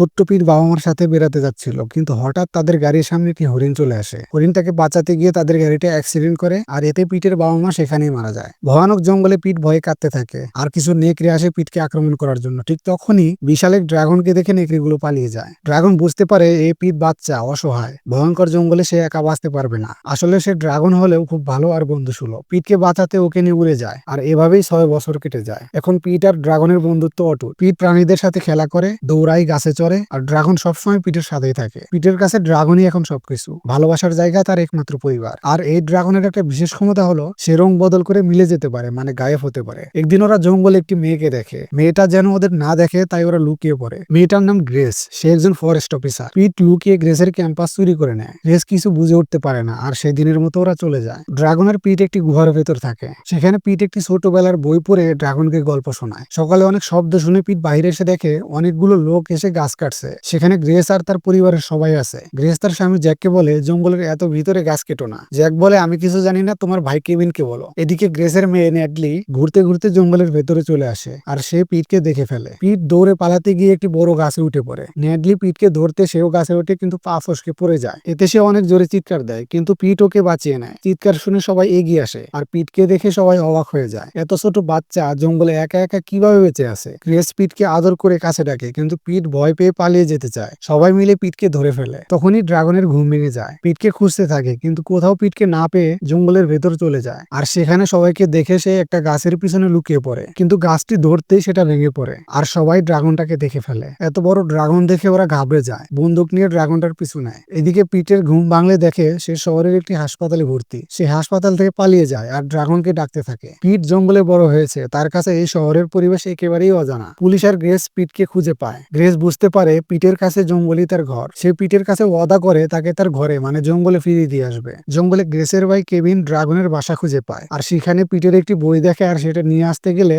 ছোট্ট পিট বাবা মার সাথে বেড়াতে যাচ্ছিল, কিন্তু হঠাৎ তাদের গাড়ির সামনে একটি হরিণ চলে আসে। হরিণটাকে বাঁচাতে গিয়ে তাদের গাড়িটা অ্যাক্সিডেন্ট করে, আর এতে পিটের বাবা মা সেখানেই মারা যায়। ভয়ানক জঙ্গলে পিট ভয়ে কাঁদতে থাকে, আর কিছু নেকড়ে আসে পিটকে আক্রমণ করার জন্য। ঠিক তখনই বিশাল এক ড্রাগনকে দেখে নেকড়েগুলো পালিয়ে যায়। ড্রাগন বুঝতে পারে এই পিট বাচ্চা অসহায়, ভয়ঙ্কর জঙ্গলে সে একা বাঁচতে পারবে না। আসলে সে ড্রাগন হলেও খুব ভালো আর বন্ধুসুলভ। পিটকে বাঁচাতে ওকে নিয়ে উড়ে যায়, আর এভাবেই ছয় বছর কেটে যায়। এখন পিট আর ড্রাগনের বন্ধুত্ব অটুট। পিট প্রাণীদের সাথে খেলা করে দৌড়াই গাছে চড়ে আর ড্রাগন সবসময় পিটের সাথেই থাকে। পিটের কাছে ড্রাগনই এখন সবকিছু। ভালোবাসার জায়গা তার একমাত্র পরিবার। আর এই ড্রাগনের একটা বিশেষ ক্ষমতা হলো সে রং বদল করে মিলে যেতে পারে মানে গায়েব হতে পারে। একদিন ওরা জঙ্গলে একটি মেয়েকে দেখে। মেয়েটা যেন ওদের না দেখে তাই ওরা লুকিয়ে পড়ে। মেয়েটার নাম গ্রেস। সে একজন ফরেস্ট অফিসার পিট লুকিয়ে গ্রেসের ক্যাম্পাস চুরি করে নেয়। গ্রেস কিছু বুঝে উঠতে পারে না আর সেদিনের মতো ওরা চলে যায়। ড্রাগনের পিট একটি গুহার ভেতর থাকে। সেখানে পিট একটি ছোটবেলার বই পড়ে ড্রাগনকে গল্প শোনায়। সকালে অনেক শব্দ শুনে পিট বাইরে এসে দেখে অনেকগুলো লোক এসে গাছ কাটছে। সেখানে গ্রেস আর তার পরিবারের সবাই আছে। গ্রেস তার স্বামী জ্যাককে বলে, জঙ্গলের এত ভিতরে গাছ কেটো না। জ্যাক বলে, আমি কিছু জানি না, তোমার ভাই কেভিনকে বলো। এদিকে গ্রেসের মেয়ে নেডলি ঘুরতে ঘুরতে জঙ্গলের ভেতরে চলে আসে আর সে পিটকে দেখে ফেলে। পিট দৌড়ে পালাতে গিয়ে একটি বড় গাছে উঠে পড়ে। নেডলি পিটকে ধরতে সেও গাছে ওঠে, কিন্তু পা ফসকে পড়ে যায়। এতে সে অনেক জোরে চিৎকার দেয়, কিন্তু পিট ওকে বাঁচিয়ে নেয়। চিৎকার শুনে সবাই এগিয়ে আসে আর পিটকে দেখে সবাই অবাক হয়ে যায়। এত ছোট বাচ্চা জঙ্গলে একা একা কীভাবে বেঁচে আছে? গ্রেস পিটকে আদর করে কাছে ডাকে, কিন্তু পিট ভয় পেয়ে পালিয়ে যেতে চায়। সবাই মিলে পিটকে ধরে ফেলে। তখনই ড্রাগনের ঘুম ভেঙে যায়। পিটকে খুঁজতে থাকে, কিন্তু কোথাও পিটকে না পেয়ে জঙ্গলের ভেতর চলে যায়। আর সেখানে সবাইকে দেখে সে একটা গাছের পিছনে লুকিয়ে পড়ে। কিন্তু গাছটি ধরতেই সেটা ভেঙে পড়ে। আর সবাই ড্রাগনটাকে দেখে ফেলে। এত বড় ড্রাগন দেখে ওরা ঘাবড়ে যায়। বন্দুক নিয়ে ড্রাগনটার পিছু নেয়। এদিকে পিটের ঘুম ভাঙলে দেখে সে শহরের একটি হাসপাতালে ভর্তি। সে হাসপাতাল থেকে পালিয়ে যায় আর ড্রাগনকে ডাকতে থাকে। পিট জঙ্গলে বড় হয়েছে। তার কাছে এই শহরের পরিবেশ একেবারেই অজানা। পুলিশ আর গ্রেস পিটকে খুঁজে পায়। গ্রেস বুঝতে পারে পিটের কাছে জঙ্গলি তার ঘর। সে পিটের কাছে ওয়াদা করে তাকে তার ঘরে মানে জঙ্গলে ফিরিয়ে দিয়ে আসবে। জঙ্গলে গ্রেসের ভাই কেভিন ড্রাগনের বাসা খুঁজে পায়। আর সেখানে পিটের একটি বই দেখে আর সেটা নিয়ে আসতে গেলে